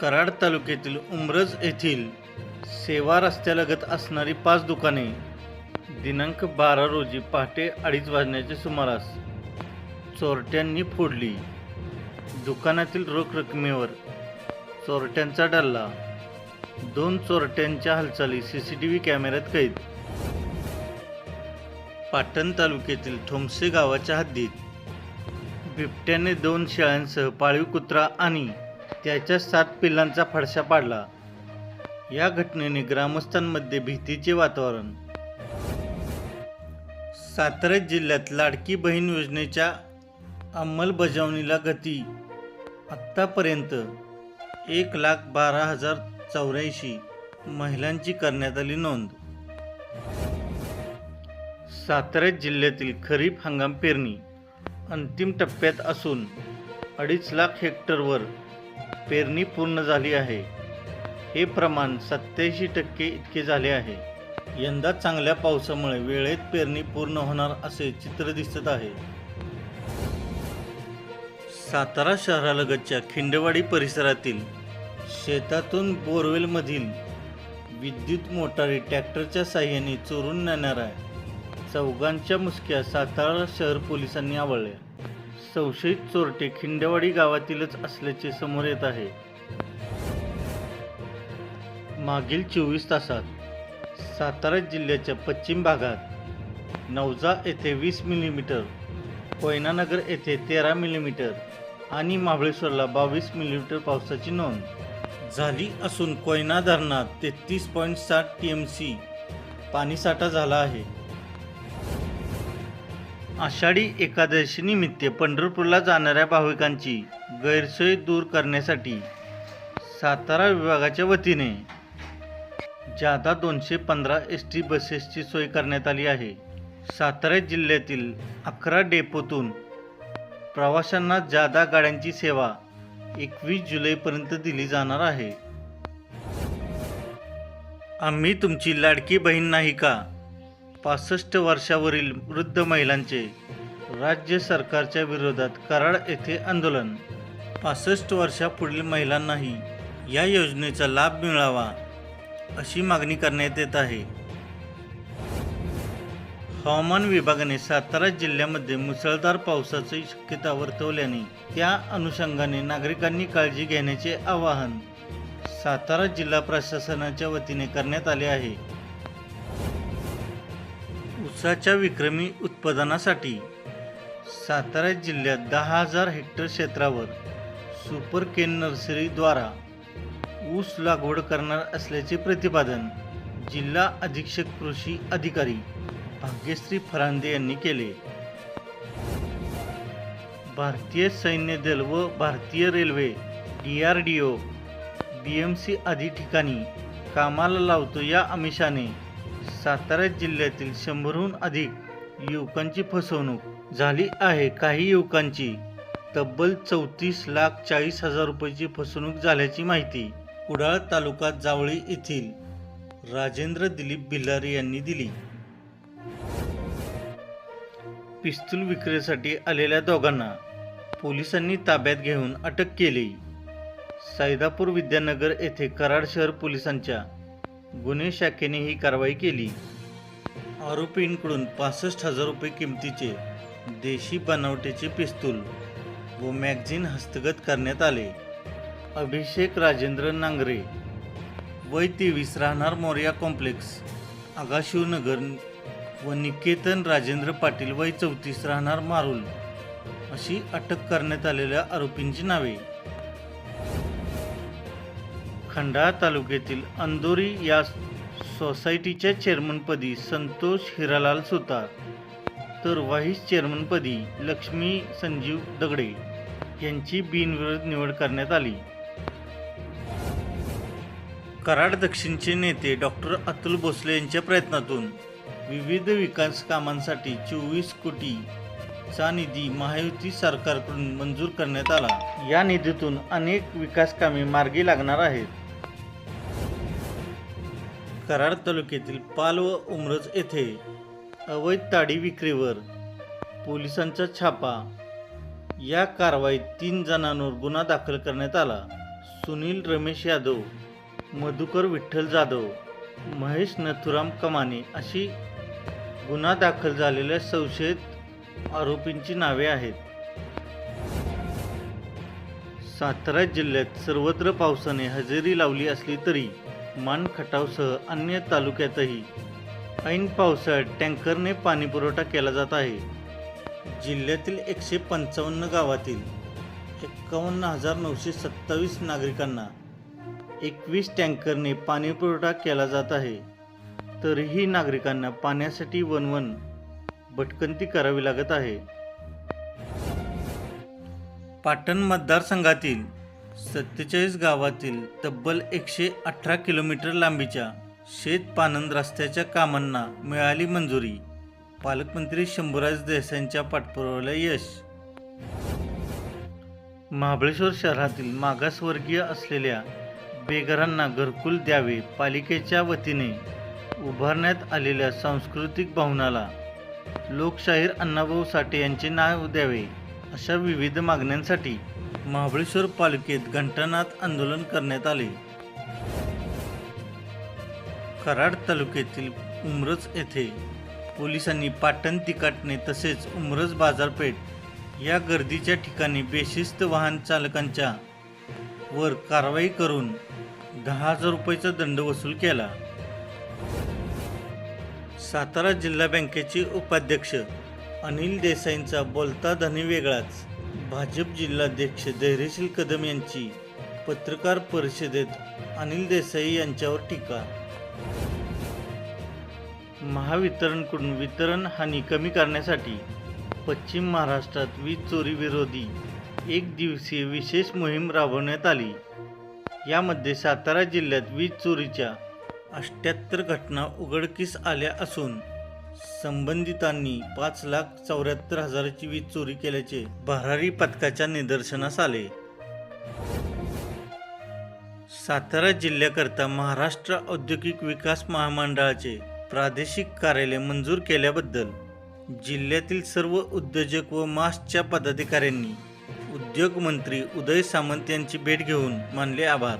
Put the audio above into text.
कराड तालुक्यातील उमरज येथील सेवा रस्त्यालगत असणारी पाच दुकाने दिनांक बारा रोजी पहाटे अडीच वाजण्याच्या सुमारास चोरट्यांनी फोडली. दुकानातील रोख रकमेवर चोरट्यांचा डल्ला दोन चोरट्यांच्या हालचाली सी सी टी व्ही कॅमेऱ्यात कैद. पाटण तालुक्यातील ठोमसे गावाच्या हद्दीत बिबट्याने दोन शेळ्यांसह पाळीव कुत्रा आणि त्याच्या सात पिल्लांचा फडशा पाडला. या घटनेने ग्रामस्थांमध्ये भीतीचे वातावरण. सातारा जिल्ह्यात लाडकी बहीण योजनेच्या अंमलबजावणीला गती. आत्तापर्यंत एक लाख बारा हजार चौऱ्याऐंशी महिलांची करण्यात आली नोंद. सातारा जिल्ह्यातील खरीप हंगाम पेरणी अंतिम टप्प्यात असून अडीच लाख हेक्टरवर पेरणी पूर्ण झाली आहे. हे प्रमाण सत्याऐंशी टक्के इतके झाले आहे. यंदा चांगल्या पावसामुळे वेळेत पेरणी पूर्ण होणार असे चित्र दिसत आहे. सातारा शहरालगतच्या खिंडवाडी परिसरातील शेतातून बोरवेलमधील विद्युत मोटारी ट्रॅक्टरच्या साह्याने चोरून नेणार आहे चौघांच्या मुसक्या सातारा शहर पोलिसांनी आवळल्या. संशयित चोरटे खिंडेवाडी गावातीलच असल्याचे समोर येत आहे. मागील चोवीस तासात सातारा जिल्ह्याच्या पश्चिम भागात नवजा येथे वीस मिलीमीटर कोयनानगर येथे तेरा मिलीमीटर आणि महाबळेश्वरला बावीस मिलीमीटर पावसाची नोंद झाली असून कोयना धरणात तेहतीस पॉईंट साठ टी एम सी पाणीसाठा झाला आहे. आषाढी एकादशीनिमित्त पंढरपूरला जाणाऱ्या भाविकांची गैरसोय दूर करण्यासाठी सातारा विभागाच्या वतीने जादा दोनशे पंधरा एस टी बसेसची सोय करण्यात आली आहे. सातारा जिल्ह्यातील अकरा डेपोतून प्रवाशांना जादा गाड्यांची सेवा एकवीस जुलैपर्यंत दिली जाणार आहे. आम्ही तुमची लाडकी बहीण नाही का? पासष्ट वर्षावरील वृद्ध महिलांचे राज्य सरकारच्या विरोधात कराड येथे आंदोलन. पासष्ट वर्षापुढील महिलांनाही या योजनेचा लाभ मिळावा अशी मागणी करण्यात येत आहे. हवामान विभागाने सातारा जिल्ह्यामध्ये मुसळधार पावसाची शक्यता वर्तवल्याने त्या अनुषंगाने नागरिकांनी काळजी घेण्याचे आवाहन सातारा जिल्हा प्रशासनाच्या वतीने करण्यात आले आहे. ऊसाच्या विक्रमी उत्पादनासाठी सातारा जिल्ह्यात दहा हजार हेक्टर क्षेत्रावर सुपर केन नर्सरीद्वारा ऊस लागवड करणार असल्याचे प्रतिपादन जिल्हा अधीक्षक कृषी अधिकारी भाग्यश्री फरांदे यांनी केले. भारतीय सैन्य दल व भारतीय railway D R D O B M C आदी ठिकाणी कामाला लावतो या आमिषाने सातारा जिल्ह्यातील शंभरहून अधिक युवकांची फसवणूक झाली आहे. काही युवकांची तब्बल चौतीस लाख चाळीस हजार रुपयाची फसवणूक झाल्याची माहिती कुडाळ तालुका जावळी येथील राजेंद्र दिलीप बिल्लारी यांनी दिली. पिस्तूल विक्रीसाठी आलेल्या दोघांना पोलिसांनी ताब्यात घेऊन अटक केली. सायदापूर विद्यानगर येथे कराड शहर पोलिसांच्या गुन्हे शाखेने ही कारवाई केली. आरोपींकडून पासष्ट हजार रुपये किमतीचे देशी बनावटीचे पिस्तूल व मॅगझिन हस्तगत करण्यात आले. अभिषेक राजेंद्र नांगरे वय तेवीस राहणार मोर्या कॉम्प्लेक्स आगाशिवनगर व निकेतन राजेंद्र पाटील वय चौतीस राहणार मारुल अशी अटक करण्यात आलेल्या आरोपींची नावे. खंडाळा तालुक्यातील अंदोरी या सोसायटीच्या चेअरमनपदी संतोष हिरालाल सुतार तर व्हाईस चेअरमनपदी लक्ष्मी संजीव दगडे यांची बिनविरोध निवड करण्यात आली. कराड दक्षिणचे नेते डॉक्टर अतुल भोसले यांच्या प्रयत्नातून विविध विकास कामांसाठी चोवीस कोटीचा निधी महायुती सरकारकडून मंजूर करण्यात आला. या निधीतून अनेक विकास कामे मार्गी लागणार आहेत. कराड तालुक्यातील पाल व उमरज येथे अवैध ताडी विक्रीवर पोलिसांचा छापा. या कारवाईत तीन जणांवर गुन्हा दाखल करण्यात आला. सुनील रमेश यादव मधुकर विठ्ठल जाधव महेश नथुराम कमाने अशी गुन्हा दाखल झालेल्या संशयित आरोपींची नावे आहेत. सातारा जिल्ह्यात सर्वत्र पावसाने हजेरी लावली असली तरी मान खटावसह अन्य तालुक्यातही ऐन पावसाळ्यात टँकरने पाणीपुरवठा केला जात आहे. जिल्ह्यातील एकशे पंचावन्न गावातील एक्कावन्न हजार नऊशे सत्तावीस नागरिकांना एकवीस टँकरने पाणीपुरवठा केला जात आहे. तरीही नागरिकांना पाण्यासाठी वनवन भटकंती करावी लागत आहे. पाटण मतदारसंघातील सत्तेचाळीस गावातील तब्बल एकशे अठरा किलोमीटर लांबीच्या शेत पानंद रस्त्याच्या कामांना मिळाली मंजुरी. पालकमंत्री शंभूराज देसाईंच्या पाठपुराव्याला यश. महाबळेश्वर शहरातील मागासवर्गीय असलेल्या बेघरांना घरकुल द्यावे पालिकेच्या वतीने उभारण्यात आलेल्या सांस्कृतिक भवनाला लोकशाहीर अण्णाभाऊ साठे यांचे नाव द्यावे अशा विविध मागण्यांसाठी महाबळेश्वर पालिकेत घंटानाथ आंदोलन करण्यात आले. कराड तालुक्यातील उमरज येथे पोलिसांनी पाटण तिकाटणे तसेच उमरज बाजारपेठ या गर्दीच्या ठिकाणी बेशिस्त वाहन चालकांच्या वर कारवाई करून दहा हजार रुपयाचा दंड वसूल केला. सातारा जिल्हा बँकेचे उपाध्यक्ष अनिल देसाईंचा बोलता धनी वेगळाच. भाजप जिल्हाध्यक्ष धैर्यशील कदम यांची पत्रकार परिषदेत अनिल देसाई यांच्यावर टीका. महावितरणकडून वितरण हानी कमी करण्यासाठी पश्चिम महाराष्ट्रात वीज चोरी विरोधी एक दिवसीय विशेष मोहीम राबवण्यात आली. यामध्ये सातारा जिल्ह्यात वीज चोरीच्या अष्ट्याहत्तर घटना उघडकीस आल्या असून संबंधितांनी पाच लाख चौऱ्याहत्तर हजाराची वीज चोरी केल्याचे भरारी पथकाच्या निदर्शनास आले. सातारा जिल्ह्याकरता महाराष्ट्र औद्योगिक विकास महामंडळाचे प्रादेशिक कार्यालय मंजूर केल्याबद्दल जिल्ह्यातील सर्व उद्योजक व मासच्या पदाधिकाऱ्यांनी उद्योग मंत्री उदय सामंत यांची भेट घेऊन मानले आभार.